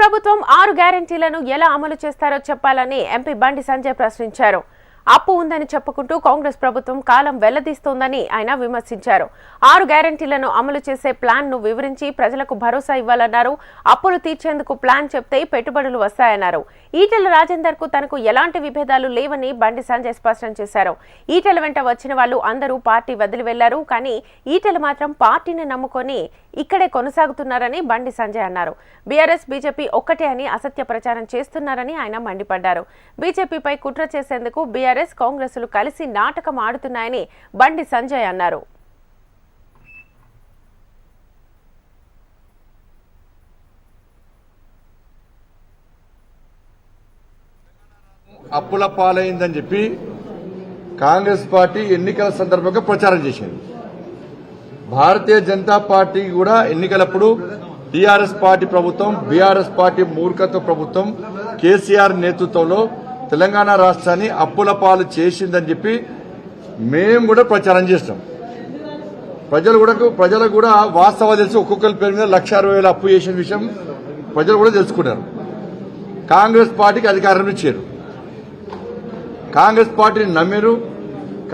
ప్రభుత్వం ఆరు గ్యారంటీలను ఎలా అమలు చేస్తారో చెప్పాలని ఎంపీ బండి సంజయ్ ప్రశ్నించారు. అప్పు ఉందని చెప్పుకుంటూ కాంగ్రెస్ ప్రభుత్వం కాలం వెల్లదీస్తోందని ఆయన విమర్శించారు. ఆరు గ్యారంటీలను అమలు చేసే ప్లాన్ను వివరించి ప్రజలకు భరోసా ఇవ్వాలన్నారు. అప్పులు తీర్చేందుకు ప్లాన్ చెప్తే పెట్టుబడులు వస్తాయన్నారు. ఈటెల రాజేందర్కు తనకు ఎలాంటి విభేదాలు లేవని బండి సంజయ్ స్పష్టం చేశారు. ఈటెల వెంట వచ్చిన వాళ్ళు అందరూ పార్టీ వదిలి వెళ్ళారు. కానీ ఈటెల మాత్రం పార్టీని నమ్ముకొని ఇక్కడే కొనసాగుతున్నారని బండి సంజయ్ అన్నారు. బీఆర్ఎస్ బీజేపీ ఒక్కటే అని అసత్య ప్రచారం చేస్తున్నారని ఆయన మండిపడ్డారు. బీజేపీపై కుట్ర చేసేందుకు బీఆర్ఎస్ కాంగ్రెస్లు కలిసి నాటకం ఆడుతున్నాయని బండి సంజయ్ అన్నారు. అప్పుల పాలైందని చెప్పి కాంగ్రెస్ పార్టీ ఎన్నికల సందర్భంగా ప్రచారం చేసింది. భారతీయ జనతా పార్టీ కూడా ఎన్నికలప్పుడు టీఆర్ఎస్ పార్టీ ప్రభుత్వం బీఆర్ఎస్ పార్టీ మూర్ఖత్వ ప్రభుత్వం కేసీఆర్ నేతృత్వంలో తెలంగాణ రాష్ట్రాన్ని అప్పుల పాలు చేసిందని చెప్పి మేము కూడా ప్రచారం చేస్తాం. ప్రజలు కూడా ప్రజలకు కూడా వాస్తవాలు తెలిసి. ఒక్కొక్కరి పేరు మీద లక్ష అరవై వేల అప్పు చేసిన విషయం ప్రజలు కూడా తెలుసుకున్నారు కాంగ్రెస్ పార్టీకి అధికారం ఇచ్చారు. కాంగ్రెస్ పార్టీని నమ్మారు.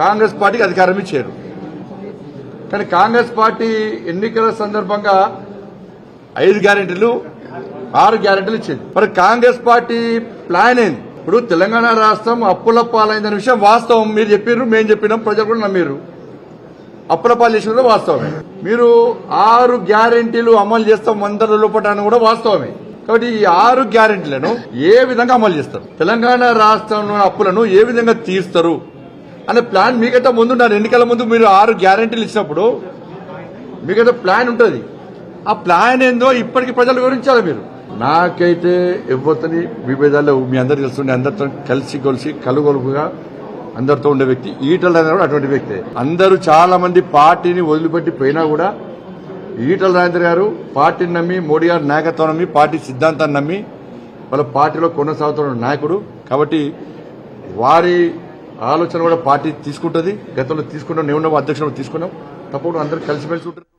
కాంగ్రెస్ పార్టీకి అధికారం ఇచ్చారు. కానీ కాంగ్రెస్ పార్టీ ఎన్నికల సందర్భంగా ఐదు గ్యారెంటీలు ఆరు గ్యారెంటీలు ఇచ్చింది. మరి కాంగ్రెస్ పార్టీ ప్లాన్ ఏంది? ఇప్పుడు తెలంగాణ రాష్ట్రం అప్పుల పాలైందనే విషయం వాస్తవం. మీరు చెప్పారు మేము చెప్పినాం ప్రజలు కూడా నమ్మారు అప్పుల పాలు చేసిన కూడా వాస్తవమే. మీరు ఆరు గ్యారెంటీలు అమలు చేస్తాం వందల లోపల కూడా వాస్తవమే. కాబట్టి ఈ ఆరు గ్యారెంటీలను ఏ విధంగా అమలు చేస్తారు? తెలంగాణ రాష్ట్రంలో అప్పులను ఏ విధంగా తీరుస్తారు అనే ప్లాన్ మీకైతే ముందున్నారు. ఎన్నికల ముందు మీరు ఆరు గ్యారెంటీలు ఇచ్చినప్పుడు మీకైతే ప్లాన్ ఉంటుంది. ఆ ప్లాన్ ఏందో ఇప్పటికి ప్రజలు వివరించాలి మీరు. నాకైతే ఇవ్వతని విభేదాలు మీ అందరు తెలుస్తుండే అందరితో కలిసి కొలిసి కలుగొలుపుగా అందరితో ఉండే వ్యక్తి. ఈటల రాజేంద్ర కూడా అటువంటి వ్యక్తి. అందరూ చాలా మంది పార్టీని వదిలిపెట్టి పోయినా కూడా ఈటల రాజేంద్ర గారు పార్టీని నమ్మి మోడీ గారు నాయకత్వం నమ్మి పార్టీ సిద్ధాంతాన్ని నమ్మి వాళ్ళ పార్టీలో కొనసాగుతున్న నాయకుడు. కాబట్టి వారి ఆలోచన కూడా పార్టీ తీసుకుంటుంది. గతంలో తీసుకున్నాం నేను అధ్యక్షుడు తీసుకున్నాం. తప్పకుండా అందరూ కలిసిమెలిసి ఉంటారు